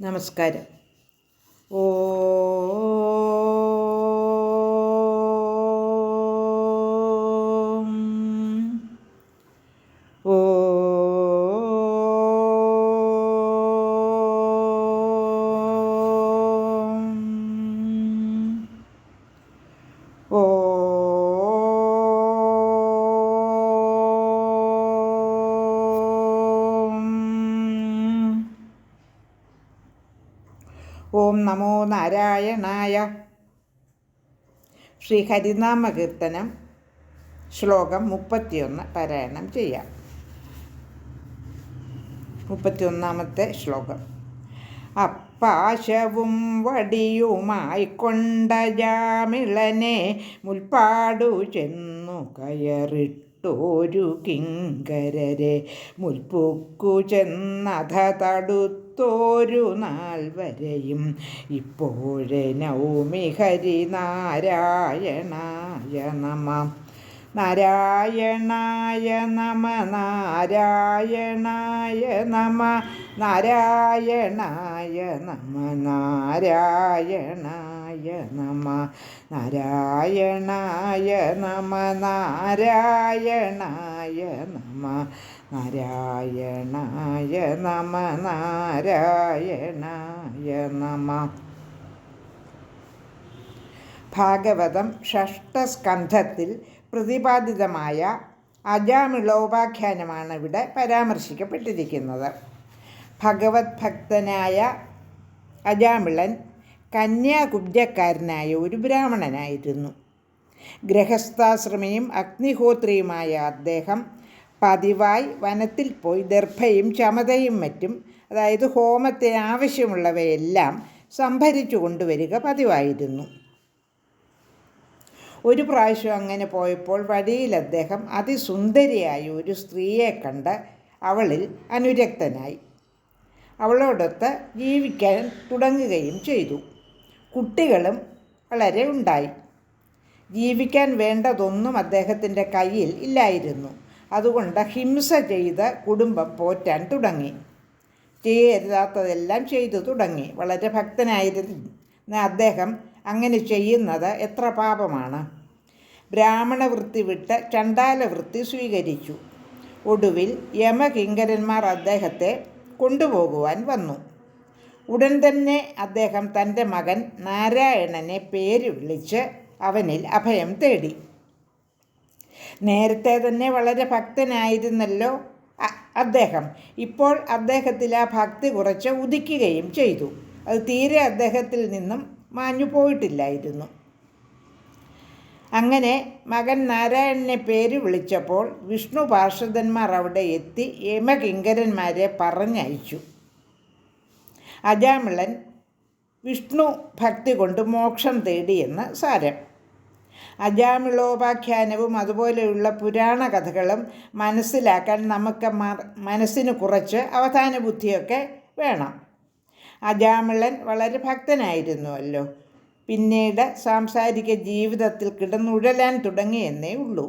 നമസ്കാരം. ഓം നമോ നാരായണായ. ശ്രീ ശ്ലോകം മുപ്പത്തിയൊന്ന് പാരായണം ചെയ്യാം. മുപ്പത്തിയൊന്നാമത്തെ ശ്ലോകം. അപ്പാശവും വടിയുമായി കൊണ്ട ജാമിളനെ മുൽപ്പാടു ചെന്നു കയറിട്ടോരു കിങ്കരരെ മുൽപ്പുക്കു ചെന്നധ തടുത്തോരു നാൾ വരെയും ഇപ്പോഴെ നൗമി ഹരിനാരായണായ നമ. നാരായണായ നമ നാരായണായ നമ നാരായണായ നമ നാരായണായ നമ നാരായണായ നമ നാരായണായ നമ നാരായണായ നമ നാരായണായ നമ. ഭാഗവതം ഷഷ്ടസ്കന്ധത്തിൽ പ്രതിപാദിതമായ അജാമിളോപാഖ്യാനമാണ് ഇവിടെ പരാമർശിക്കപ്പെട്ടിരിക്കുന്നത്. ഭഗവത് ഭക്തനായ അജാമിളൻ കന്യാകുബ്ജക്കാരനായ ഒരു ബ്രാഹ്മണനായിരുന്നു. ഗൃഹസ്ഥാശ്രമിയും അഗ്നിഹോത്രിയുമായ അദ്ദേഹം പതിവായി വനത്തിൽ പോയി ദർഭയും ചമതയും മറ്റും അതായത് ഹോമത്തിന് ആവശ്യമുള്ളവയെല്ലാം സംഭരിച്ചു കൊണ്ടുവരിക പതിവായിരുന്നു. ഒരു പ്രാവശ്യം അങ്ങനെ പോയപ്പോൾ വഴിയിൽ അദ്ദേഹം അതിസുന്ദരിയായ ഒരു സ്ത്രീയെ കണ്ട് അവളിൽ അനുരക്തനായി. അവളോടൊത്ത് ജീവിക്കാൻ തുടങ്ങുകയും ചെയ്തു. കുട്ടികളും വളരെ ഉണ്ടായി. ജീവിക്കാൻ വേണ്ടതൊന്നും അദ്ദേഹത്തിന്റെ കയ്യിൽ ഇല്ലായിരുന്നു. അതുകൊണ്ട് ഹിംസ ചെയ്ത് കുടുംബം പോറ്റാൻ തുടങ്ങി. ചെയ്യരുതാത്തതെല്ലാം ചെയ്തു തുടങ്ങി. വളരെ ഭക്തനായിരുന്നു അദ്ദേഹം അങ്ങനെ ചെയ്യുന്നത് എത്ര പാപമാണ്. ബ്രാഹ്മണ വൃത്തി വിട്ട് ചണ്ടാല വൃത്തി സ്വീകരിച്ചു. ഒടുവിൽ യമകിങ്കരന്മാർ അദ്ദേഹത്തെ കൊണ്ടുപോകുവാൻ വന്നു. ഉടൻ തന്നെ അദ്ദേഹം തന്റെ മകൻ നാരായണനെ പേര് വിളിച്ച് അവനിൽ അഭയം തേടി. നേരത്തെ തന്നെ വളരെ ഭക്തനായിരുന്നല്ലോ അദ്ദേഹം. ഇപ്പോൾ അദ്ദേഹത്തിൽ ആ ഭക്തി കുറച്ച് ഉദിക്കുകയും ചെയ്തു. അത് തീരെ അദ്ദേഹത്തിൽ നിന്നും മാഞ്ഞു പോയിട്ടില്ലായിരുന്നു. അങ്ങനെ മകൻ നാരായണനെ പേര് വിളിച്ചപ്പോൾ വിഷ്ണു പാർഷദന്മാർ അവിടെ എത്തി യമകിങ്കരന്മാരെ പറഞ്ഞയച്ചു. അജാമിളൻ വിഷ്ണു ഭക്തി കൊണ്ട് മോക്ഷം തേടിയെന്ന് സാരം. അജാമിളോപാഖ്യാനവും അതുപോലെയുള്ള പുരാണ കഥകളും മനസ്സിലാക്കാൻ നമുക്ക് മനസ്സിന് കുറച്ച് അവധാന ബുദ്ധിയൊക്കെ വേണം. അജാമിളൻ വളരെ ഭക്തനായിരുന്നുവല്ലോ. പിന്നീട് സാംസാരിക ജീവിതത്തിൽ കിടന്നുഴലാൻ തുടങ്ങിയെന്നേ ഉള്ളൂ.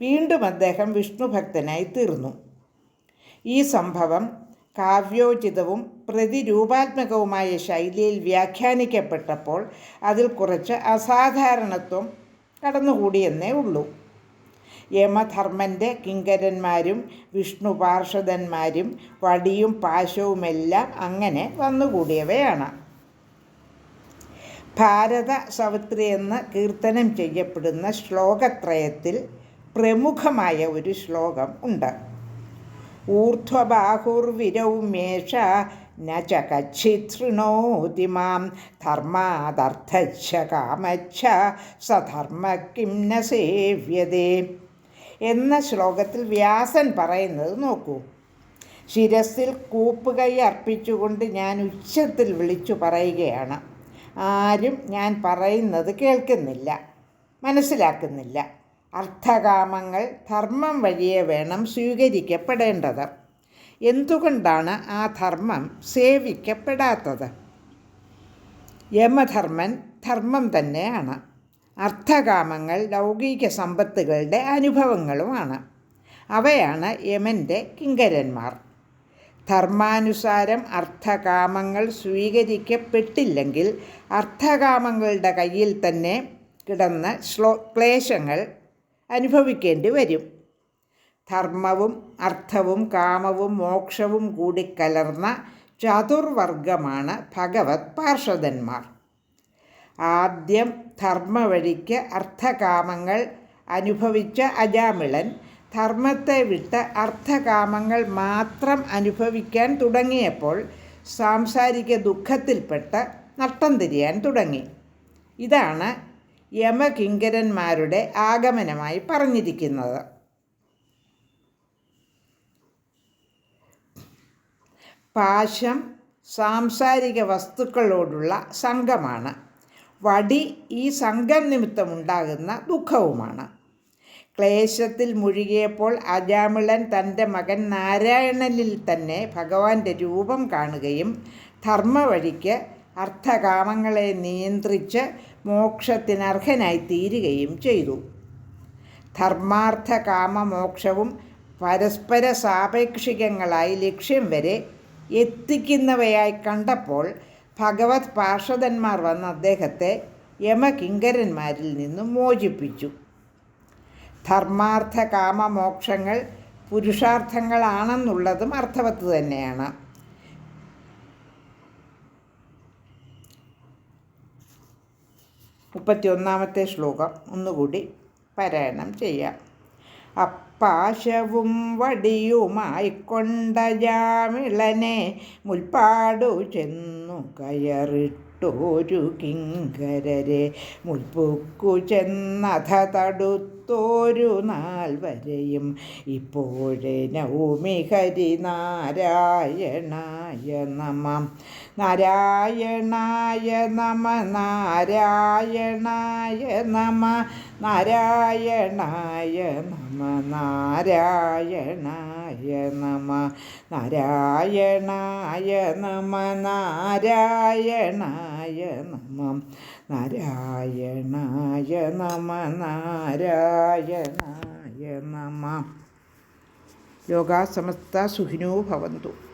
വീണ്ടും അദ്ദേഹം വിഷ്ണുഭക്തനായി തീർന്നു. ഈ സംഭവം കാവ്യോചിതവും പ്രതിരൂപാത്മകവുമായ ശൈലിയിൽ വ്യാഖ്യാനിക്കപ്പെട്ടപ്പോൾ അതിൽ കുറച്ച് അസാധാരണത്വം കടന്നുകൂടിയെന്നേ ഉള്ളൂ. യമധർമ്മന്റെ കിങ്കരന്മാരും വിഷ്ണു പാർഷദന്മാരും വടിയും പാശവുമെല്ലാം അങ്ങനെ വന്നുകൂടിയവയാണ്. ഭാരത സവിത്രി എന്ന് കീർത്തനം ചെയ്യപ്പെടുന്ന ശ്ലോകത്രയത്തിൽ പ്രമുഖമായ ഒരു ശ്ലോകം ഉണ്ട്. ഊർധ്വബാഹുർവിരൗമേഷ ന ച കച്ചിതൃണോതി മാം ധർമാദർത്ഥച്ഛ കാമച്ഛ സധർമ്മ കിം ന സേവ്യതേ. എന്ന ശ്ലോകത്തിൽ വ്യാസൻ പറയുന്നത് നോക്കൂ. ശിരസിൽ കൂപ്പുകൈ അർപ്പിച്ചുകൊണ്ട് ഞാൻ ഉച്ചത്തിൽ വിളിച്ചു പറയുകയാണ്. ആരും ഞാൻ പറയുന്നത് കേൾക്കുന്നില്ല മനസ്സിലാക്കുന്നില്ല. അർത്ഥകാമങ്ങൾ ധർമ്മം വഴിയേ വേണം സ്വീകരിക്കപ്പെടേണ്ടത്. എന്തുകൊണ്ടാണ് ആ ധർമ്മം സേവിക്കപ്പെടാത്തത്? യമധർമ്മൻ ധർമ്മം തന്നെയാണ്. അർത്ഥകാമങ്ങൾ ലൗകിക സമ്പത്തുകളുടെ അനുഭവങ്ങളുമാണ്. അവയാണ് യമന്റെ കിങ്കരന്മാർ. ധർമാനുസാരം അർത്ഥകാമങ്ങൾ സ്വീകരിക്കപ്പെട്ടില്ലെങ്കിൽ അർത്ഥകാമങ്ങളുടെ കയ്യിൽ തന്നെ കിടന്ന ശ്ലോ ക്ലേശങ്ങൾ അനുഭവിക്കേണ്ടി വരും. ധർമ്മവും അർത്ഥവും കാമവും മോക്ഷവും കൂടി കലർന്ന ചതുർവർഗമാണ് ഭഗവത് പാർഷദന്മാർ. ആദ്യം ധർമ്മവഴിക്ക് അർത്ഥകാമങ്ങൾ അനുഭവിച്ച അജാമിളൻ ധർമ്മത്തെ വിട്ട് അർത്ഥകാമങ്ങൾ മാത്രം അനുഭവിക്കാൻ തുടങ്ങിയപ്പോൾ സാംസാരിക ദുഃഖത്തിൽപ്പെട്ട് നട്ടം തിരിയാൻ തുടങ്ങി. ഇതാണ് യമകിങ്കരന്മാരുടെ ആഗമനമായി പറഞ്ഞിരിക്കുന്നത്. പാശം സാംസാരിക വസ്തുക്കളോടുള്ള സംഘമാണ്. വടി ഈ സംഘം നിമിത്തമുണ്ടാകുന്ന ദുഃഖവുമാണ്. ക്ലേശത്തിൽ മുഴുകിയപ്പോൾ അജാമിളൻ തന്റെ മകൻ നാരായണനിൽ തന്നെ ഭഗവാന്റെ രൂപം കാണുകയും ധർമ്മവഴിക്ക് അർത്ഥകാമങ്ങളെ നിയന്ത്രിച്ച് മോക്ഷത്തിനർഹനായി തീരുകയും ചെയ്തു. ധർമാർത്ഥ കാമമോക്ഷവും പരസ്പര സാപേക്ഷികങ്ങളായി ലക്ഷ്യം വരെ എത്തിക്കുന്നവയായി കണ്ടപ്പോൾ ഭഗവത് പാർഷദന്മാർ വന്ന അദ്ദേഹത്തെ യമകിങ്കരന്മാരിൽ നിന്നും മോചിപ്പിച്ചു. ധർമാർത്ഥ കാമമോക്ഷങ്ങൾ പുരുഷാർത്ഥങ്ങളാണെന്നുള്ളതും അർത്ഥവത്ത് തന്നെയാണ്. മുപ്പത്തി ഒന്നാമത്തെ ശ്ലോകം. ഒന്നുകൂടി പാരായണം ചെയ്യാം. അപ്പാശവും വടിയുമായി കൊണ്ട ജാമിളനെ മുൽപ്പാടു ചെന്നു കയറിട്ടു ൊരു കിങ്കരരെ. മുൽപ്പുക്കു ചെന്നഥ തടുത്തോരു നാൾ വരെയും ഇപ്പോഴേ നൗമി ഹരിനാരായണായ നമ. നാരായണായ നമ നാരായണായ നമ. നാരായണായ നമ നാരായണായ നമ നാരായണായ നമ നാരായണായ നമ നാരായണായ നമ നാരായണായ നമ. യോഗാസമസ്ത സമസ്ത സുഖിനോ ഭവന്തു.